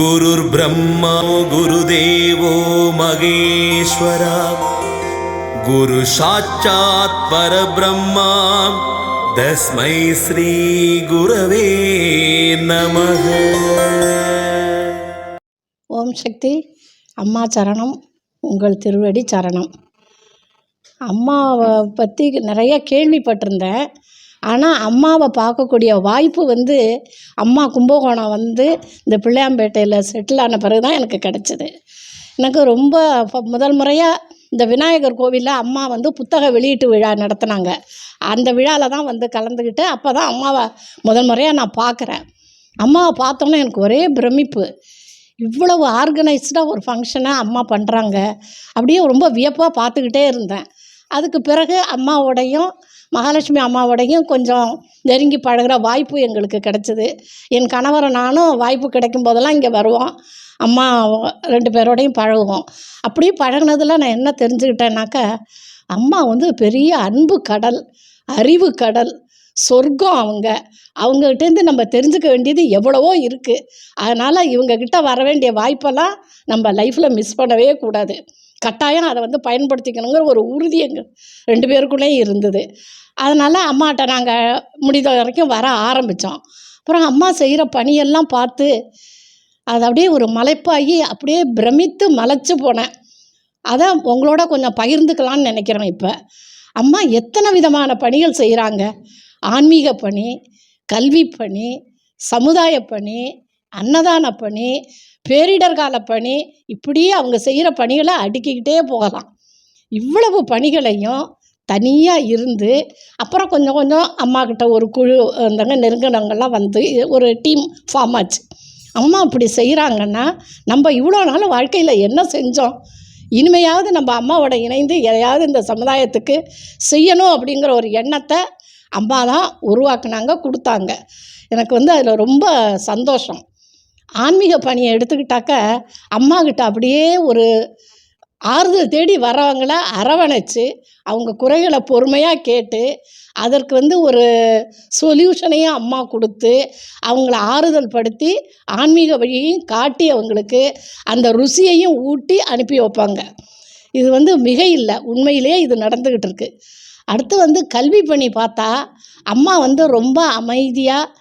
गुरुर्ब्रह्मा गुरुदेवो महेश्वरा गुरुसाक्षात् परब्रह्मा तस्मै श्रीगुरवे नमः ஓம் சக்தி அம்மா சரணம் உங்கள் திருவடி சரணம் அம்மாவை பற்றி நிறைய கேள்விப்பட்டிருந்தேன் ஆனால் அம்மாவை பார்க்கக்கூடிய வாய்ப்பு வந்து அம்மா கும்பகோணம் வந்து இந்த பிள்ளையாம்பேட்டையில் செட்டில் ஆன பிறகு தான் எனக்கு கிடச்சிது. எனக்கு ரொம்ப முதல் முறையாக இந்த விநாயகர் கோவிலில் அம்மா வந்து புத்தக வெளியீட்டு விழா நடத்தினாங்க. அந்த விழாவில் தான் வந்து கலந்துக்கிட்டு அப்போ தான் அம்மாவை முதல் முறையாக நான் பார்க்குறேன் அம்மாவை பார்த்தோன்னே எனக்கு ஒரே பிரமிப்பு. இவ்வளவு ஆர்கனைஸ்டாக ஒரு ஃபங்க்ஷனை அம்மா பண்ணுறாங்க அப்படியே ரொம்ப வியப்பாக பார்த்துக்கிட்டே இருந்தேன். அதுக்கு பிறகு அம்மாவோடையும் மகாலட்சுமி அம்மாவோடையும் கொஞ்சம் நெருங்கி பழகுற வாய்ப்பு எங்களுக்கு கிடச்சிது. என் கணவரை நானும் வாய்ப்பு கிடைக்கும் போதெல்லாம் இங்கே வருவோம். அம்மா ரெண்டு பேரோடையும் பழகுவோம். அப்படியே பழகினதில் நான் என்ன தெரிஞ்சுக்கிட்டேன்னாக்கா அம்மா வந்து பெரிய அன்பு கடல் அறிவு கடல் சொர்க்கம் அவங்க. அவங்ககிட்டேருந்து நம்ம தெரிஞ்சுக்க வேண்டியது எவ்வளவோ இருக்குது அதனால் இவங்கக்கிட்ட வர வேண்டிய வாய்ப்பெல்லாம் நம்ம லைஃப்பில் மிஸ் பண்ணவே கூடாது. கட்டாயம் அதை வந்து பயன்படுத்திக்கணுங்கிற ஒரு உறுதி எங்கள் ரெண்டு பேருக்குள்ளேயும் இருந்தது. அதனால் அம்மாட்ட நாங்கள் முடிந்த வரைக்கும் வர ஆரம்பித்தோம் அப்புறம் அம்மா செய்கிற பணியெல்லாம் பார்த்து அது அப்படியே ஒரு மலைப்பாகி அப்படியே பிரமித்து மலைச்சு போனேன். அதை உங்களோட கொஞ்சம் பகிர்ந்துக்கலான்னு நினைக்கிறேன் இப்போ. அம்மா எத்தனை விதமான பணிகள் செய்கிறாங்க ஆன்மீக பணி கல்வி பணி சமுதாய பணி அன்னதான பணி பேரிடர் கால பணி இப்படியே அவங்க செய்கிற பணிகளை அடுக்கிக்கிட்டே போகலாம். இவ்வளவு பணிகளையும் தனியாக இருந்து அப்புறம் கொஞ்சம் கொஞ்சம் அம்மா கிட்ட ஒரு குழு இருந்தாங்க நெருங்கினவங்கெல்லாம் வந்து ஒரு டீம் ஃபார்ம் ஆச்சு. அம்மா அப்படி செய்கிறாங்கன்னா நம்ம இவ்வளோ நாள் வாழ்க்கையில் என்ன செஞ்சோம்? இனிமையாவது நம்ம அம்மாவோட இணைந்து எதையாவது இந்த சமுதாயத்துக்கு செய்யணும் அப்படிங்கிற ஒரு எண்ணத்தை அம்மா தான் உருவாக்குனாங்க கொடுத்தாங்க. எனக்கு வந்து அதில் ரொம்ப சந்தோஷம். ஆன்மீக பணியை எடுத்துக்கிட்டாக்க அம்மாக்கிட்ட அப்படியே ஒரு ஆறுதல் தேடி வரவங்கள அரவணைச்சு அவங்க குறைகளை பொறுமையாக கேட்டு அதற்கு வந்து ஒரு சொல்யூஷனையும் அம்மா கொடுத்து அவங்கள ஆறுதல் படுத்தி ஆன்மீக வழியையும் காட்டி அவங்களுக்கு அந்த ருசியையும் ஊட்டி அனுப்பி வைப்பாங்க. இது வந்து மிக இல்லை உண்மையிலேயே இது நடந்துக்கிட்டு இருக்குது அடுத்து வந்து கல்வி பணி பார்த்தா அம்மா வந்து ரொம்ப அமைதியாக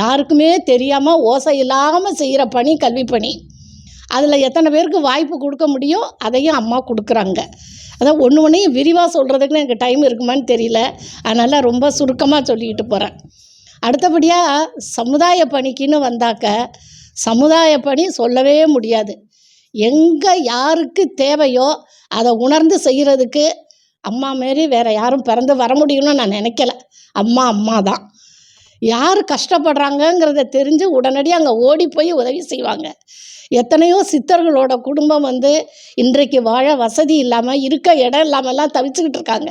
யாருக்குமே தெரியாமல் ஓசை இல்லாமல் செய்கிற பணி கல்வி பணி. அதில் எத்தனை பேருக்கு வாய்ப்பு கொடுக்க முடியும் அதையும் அம்மா கொடுக்குறாங்க. அதான் ஒன்று ஒன்றையும் விரிவாக சொல்கிறதுக்கு எனக்கு டைம் இருக்குமான்னு தெரியல. அதனால் ரொம்ப சுருக்கமாக சொல்லிக்கிட்டு போகிறேன் அடுத்தபடியாக சமுதாய பணிக்குன்னு வந்தாக்க சமுதாய பணி சொல்லவே முடியாது. எங்கே யாருக்கு தேவையோ அதை உணர்ந்து செய்கிறதுக்கு அம்மா மாரி வேறு யாரும் பிறந்து வர முடியும்னு நான் நினைக்கல. அம்மா அம்மா தான் யார் கஷ்டப்படுறாங்கங்கிறத தெரிஞ்சு உடனடியாக அங்கே ஓடி போய் உதவி செய்வாங்க. எத்தனையோ சித்தர்களோட குடும்பம் வந்து இன்றைக்கு வாழ வசதி இல்லாமல் இருக்க இடம் இல்லாமல்லாம் தவிச்சுக்கிட்டு இருக்காங்க.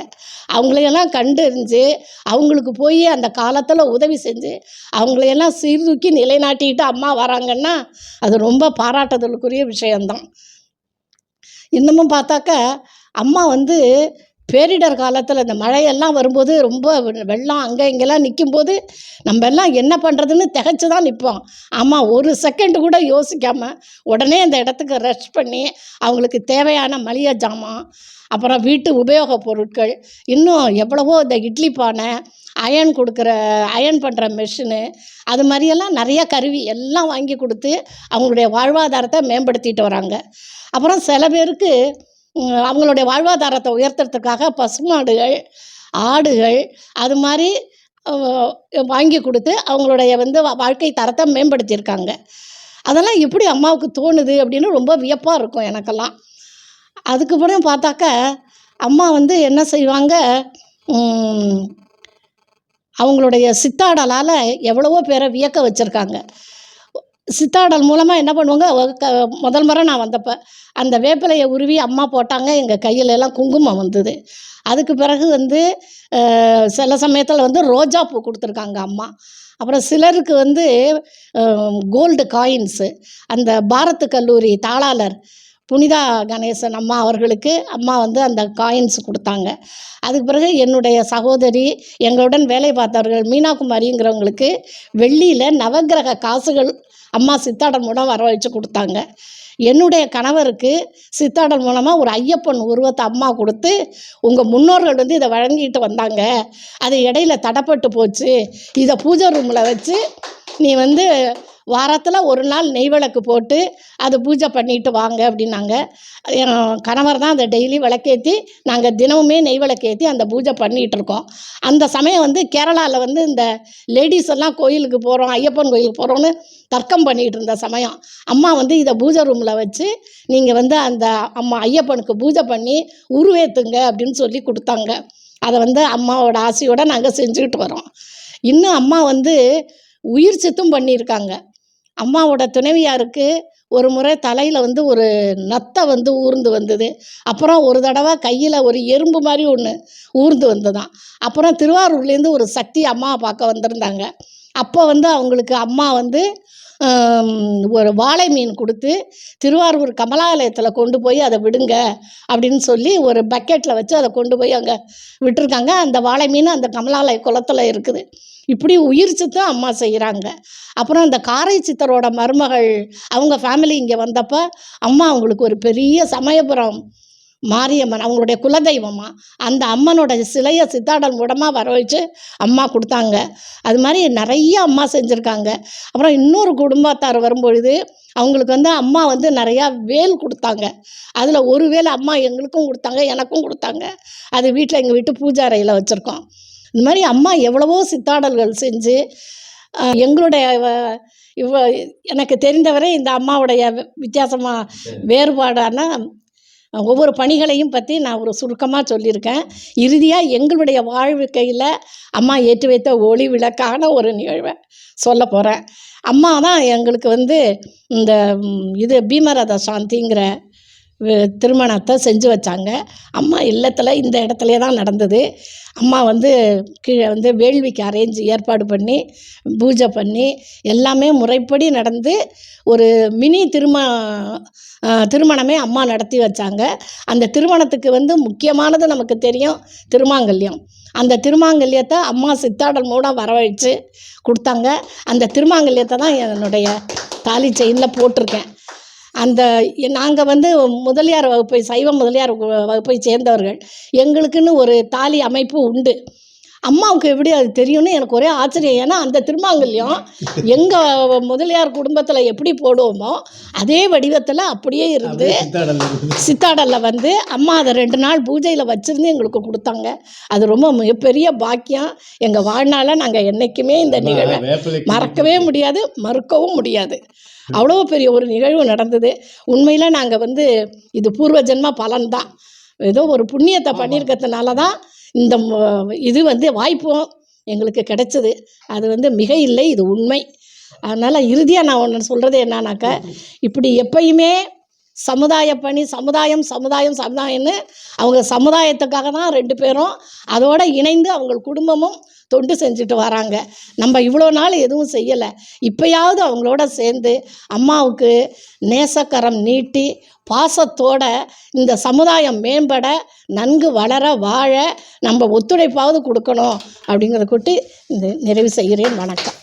அவங்களையெல்லாம் கண்டறிஞ்சு அவங்களுக்கு போய் அந்த காலத்தில் உதவி செஞ்சு அவங்களையெல்லாம் சீர்தூக்கி நிலைநாட்டிக்கிட்டு அம்மா வராங்கன்னா அது ரொம்ப பாராட்டுதலுக்குரிய விஷயந்தான் இன்னமும் பார்த்தாக்க அம்மா வந்து பேரிடர் காலத்தில் இந்த மழையெல்லாம் வரும்போது ரொம்ப வெள்ளம் அங்கே இங்கெல்லாம் நிற்கும்போது நம்ம எல்லாம் என்ன பண்ணுறதுன்னு திகைச்சு தான் நிற்போம் ஆமாம் ஒரு செகண்ட் கூட யோசிக்காமல் உடனே அந்த இடத்துக்கு ரெஸ்ட் பண்ணி அவங்களுக்கு தேவையான மளிகை ஜாமான் அப்புறம் வீட்டு உபயோகப் பொருட்கள் இன்னும் எவ்வளவோ இந்த இட்லி பானை அயன் கொடுக்குற அயன் பண்ணுற மெஷினு அது மாதிரியெல்லாம் நிறைய கருவி எல்லாம் வாங்கி கொடுத்து அவங்களுடைய வாழ்வாதாரத்தை மேம்படுத்திட்டு வராங்க. அப்புறம் சில பேருக்கு அவங்களுடைய வாழ்வாதாரத்தை உயர்த்துறதுக்காக பசுமாடுகள் ஆடுகள் அது மாதிரி வாங்கி கொடுத்து அவங்களுடைய வந்து வா- வாழ்க்கை தரத்தை மேம்படுத்தியிருக்காங்க. அதெல்லாம் எப்படி அம்மாவுக்கு தோணுது அப்படின்னு ரொம்ப வியப்பாக இருக்கும் எனக்கெல்லாம். அதுக்கு பிறகு பார்த்தாக்க அம்மா வந்து என்ன செய்வாங்க அவங்களுடைய சித்தாடலால் எவ்வளவோ பேரை வியக்க வச்சுருக்காங்க. சித்தாடல் மூலமாக என்ன பண்ணுவாங்க? முதல் முறை நான் வந்தப்போ அந்த வேப்பிலையை உருவி அம்மா போட்டாங்க. எங்கள் கையில எல்லாம் குங்குமம் வந்தது. அதுக்கு பிறகு வந்து சில சமயத்தில் வந்து ரோஜா பூ கொடுத்துருக்காங்க அம்மா. அப்புறம் சிலருக்கு வந்து கோல்டு காயின்ஸு. அந்த பாரத் கல்லூரி தாளாளர் புனிதா கணேசன் அம்மா அவர்களுக்கு அம்மா வந்து அந்த காயின்ஸ் கொடுத்தாங்க. அதுக்கு பிறகு என்னுடைய சகோதரி எங்களுடன் வேலை பார்த்தவர்கள் மீனாகுமாரிங்கிறவங்களுக்கு வெள்ளியில் நவக்கிரக காசுகள் அம்மா சித்தாடன் மூலம் வர வச்சு கொடுத்தாங்க. என்னுடைய கணவருக்கு சித்தாடல் மூலமாக ஒரு ஐயப்பன் உருவத்தை அம்மா கொடுத்து உங்கள் முன்னோர்கள் வந்து இதை வழங்கிட்டு வந்தாங்க. அது இடையில தடப்பட்டு போச்சு. இதை பூஜை ரூமில் வச்சு நீ வந்து வாரத்தில் ஒரு நாள் நெய் விளக்கு போட்டு அது பூஜை பண்ணிட்டு வாங்க அப்படின்னாங்க. என் கணவர் தான் அதை டெய்லி விளக்கேற்றி நாங்கள் தினமுமே நெய் விளக்கேற்றி அந்த பூஜை பண்ணிகிட்டு இருக்கோம். அந்த சமயம் வந்து கேரளாவில் வந்து இந்த லேடிஸ் எல்லாம் கோயிலுக்கு போகிறோம் ஐயப்பன் கோயிலுக்கு போகிறோன்னு தர்க்கம் பண்ணிகிட்டு இருந்த சமயம். அம்மா வந்து இதை பூஜை ரூமில் வச்சு நீங்கள் வந்து அந்த அம்மா ஐயப்பனுக்கு பூஜை பண்ணி உருவேத்துங்க அப்படின்னு சொல்லி கொடுத்தாங்க. அதை வந்து அம்மாவோட ஆசையோடு நாங்கள் செஞ்சுக்கிட்டு வரோம். இன்னும் அம்மா வந்து உயிர் சித்தும் பண்ணியிருக்காங்க. அம்மாவோட துணைவியாருக்கு ஒரு முறை தலையில் வந்து ஒரு நத்தை வந்து ஊர்ந்து வந்தது. அப்புறம் ஒரு தடவை கையில் ஒரு எறும்பு மாதிரி ஒன்று ஊர்ந்து வந்ததாம். அப்புறம் திருவாரூர்லேருந்து ஒரு சக்தி அம்மாவை பார்க்க வந்திருந்தாங்க. அப்போ வந்து அவங்களுக்கு அம்மா வந்து ஒரு வாழை மீன் கொடுத்து திருவாரூர் கமலாலயத்தில் கொண்டு போய் அதை விடுங்க அப்படின்னு சொல்லி ஒரு பக்கெட்டில் வச்சு அதை கொண்டு போய் அங்கே விட்டுருக்காங்க. அந்த வாழை மீன் அந்த கமலாலய குளத்தில் இருக்குது. இப்படி உயிர் சித்தம் அம்மா செய்கிறாங்க அப்புறம் அந்த காரை சித்தரோட மருமகள் அவங்க ஃபேமிலி இங்கே வந்தப்போ அம்மா அவங்களுக்கு ஒரு பெரிய சமயபுரம் மாரியம்மன் அவங்களுடைய குலதெய்வமா அந்த அம்மனோட சிலையை சித்தாடல் மூலமாக வர வச்சு அம்மா கொடுத்தாங்க. அது மாதிரி நிறைய அம்மா செஞ்சுருக்காங்க. அப்புறம் இன்னொரு குடும்பத்தார் வரும்பொழுது அவங்களுக்கு வந்து அம்மா வந்து நிறையா வேல் கொடுத்தாங்க. அதில் ஒரு வேல் அம்மா எங்களுக்கும் கொடுத்தாங்க எனக்கும் கொடுத்தாங்க. அது வீட்டில் எங்கள் வீட்டு பூஜாரையில் அறையில் வச்சுருக்கோம். இந்த மாதிரி அம்மா எவ்வளவோ சித்தாடல்கள் செஞ்சு எங்களுடைய இவ எனக்கு தெரிந்தவரை இந்த அம்மாவுடைய வித்தியாசமாக வேறுபாடான ஒவ்வொரு பணிகளையும் பற்றி நான் ஒரு சுருக்கமாக சொல்லியிருக்கேன். இறுதியாக எங்களுடைய வாழ்க்கையில் அம்மா ஏற்றி வைத்த ஒளி விளக்கான ஒரு நிகழ்வை சொல்ல போகிறேன் அம்மா தான் எங்களுக்கு வந்து இந்த இது பீமரத சாந்திங்கிற திருமணத்தை செஞ்சு வச்சாங்க. அம்மா இல்லத்தில் இந்த இடத்துலே தான் நடந்தது. அம்மா வந்து கீழே வந்து வேள்விக்கு அரேஞ்ச் ஏற்பாடு பண்ணி பூஜை பண்ணி எல்லாமே முறைப்படி நடந்து ஒரு மினி திரும திருமணமே அம்மா நடத்தி வச்சாங்க. அந்த திருமணத்துக்கு வந்து முக்கியமானது நமக்கு தெரியும் திருமாங்கல்யம். அந்த திருமாங்கல்யத்தை அம்மா சித்தாடல் மூலம் வரவழைச்சு கொடுத்தாங்க. அந்த திருமாங்கல்யத்தை தான் என்னுடைய தாலி செயினில் போட்டிருக்கேன். அந்த நாங்கள் வந்து முதலியார் வகுப்பை சைவ முதலியார் வகுப்பை சேர்ந்தவர்கள். எங்களுக்குன்னு ஒரு தாலி அமைப்பு உண்டு. அம்மாவுக்கு எப்படி அது தெரியும்னு எனக்கு ஒரே ஆச்சரியம். ஏன்னா அந்த திருமாங்கல்யம் எங்கள் முதலியார் குடும்பத்தில் எப்படி போடுவோமோ அதே வடிவத்தில் அப்படியே இருந்து சித்தாடலில் வந்து அம்மா அதை ரெண்டு நாள் பூஜையில் வச்சுருந்து எங்களுக்கு கொடுத்தாங்க. அது ரொம்ப மிகப்பெரிய பாக்கியம். எங்கள் வாழ்நாளில் நாங்கள் என்றைக்குமே இந்த நிகழ்வை மறக்கவே முடியாது மறுக்கவும் முடியாது. அவ்வளோ பெரிய ஒரு நிகழ்வு நடந்தது. உண்மையில் நாங்கள் வந்து இது பூர்வ ஜென்ம பலன்தான். ஏதோ ஒரு புண்ணியத்தை பண்ணியிருக்கிறதுனால தான் இந்த இது வந்து வாய்ப்பும் எங்களுக்கு கிடைச்சது. அது வந்து மிக இல்லை இது உண்மை. அதனால் இறுதியாக நான் ஒன்று சொல்கிறது என்னன்னாக்கா இப்படி எப்பயுமே சமுதாய பணி சமுதாயம் சமுதாயம் சமுதாயம்னு அவங்க சமுதாயத்துக்காக தான் ரெண்டு பேரும் அதோடு இணைந்து அவங்க குடும்பமும் தொண்டு செஞ்சுட்டு வராங்க. நம்ம இவ்வளோ நாள் எதுவும் செய்யலை. இப்போயாவது அவங்களோட சேர்ந்து அம்மாவுக்கு நேசக்கரம் நீட்டி பாசத்தோட இந்த சமுதாயம் மேம்பட நன்கு வளர வாழ நம்ம ஒத்துழைப்பாவது கொடுக்கணும் அப்படிங்கிறத கூட்டி இந்த நிறைவு செய்கிறேன். வணக்கம்.